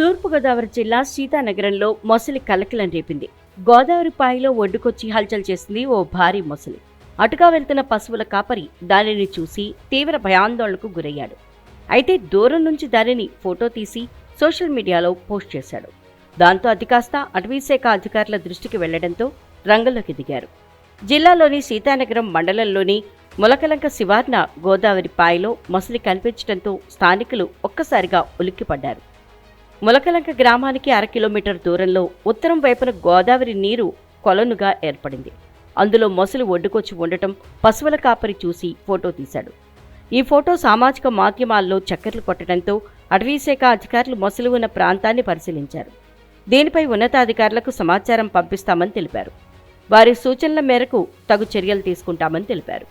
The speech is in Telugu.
తూర్పుగోదావరి జిల్లా సీతానగరంలో మొసలి కలకలం రేపింది. గోదావరి పాయలో ఒడ్డుకొచ్చి హల్చల్ చేసింది ఓ భారీ మొసలి. అటుగా వెళ్తున్న పశువుల కాపరి దానిని చూసి తీవ్ర భయాందోళనకు గురయ్యాడు. అయితే దూరం నుంచి దానిని ఫోటో తీసి సోషల్ మీడియాలో పోస్ట్ చేశాడు. దాంతో అది కాస్త అటవీశాఖ అధికారుల దృష్టికి వెళ్ళడంతో రంగంలోకి దిగారు. జిల్లాలోని సీతానగరం మండలంలోని ములకలంక శివార్న గోదావరి పాయలో మొసలి కనిపించడంతో స్థానికులు ఒక్కసారిగా ఉలిక్కిపడ్డారు. ములకలంక గ్రామానికి అర కిలోమీటర్ దూరంలో ఉత్తరం వైపున గోదావరి నీరు కొలనుగా ఏర్పడింది. అందులో మొసలు ఒడ్డుకొచ్చి ఉండటం పశువుల కాపరి చూసి ఫోటో తీశాడు. ఈ ఫోటో సామాజిక మాధ్యమాల్లో చక్కర్లు కొట్టడంతో అటవీశాఖ అధికారులు మొసలు ఉన్న ప్రాంతాన్ని పరిశీలించారు. దీనిపై ఉన్నతాధికారులకు సమాచారం పంపిస్తామని తెలిపారు. వారి సూచనల మేరకు తగు చర్యలు తీసుకుంటామని తెలిపారు.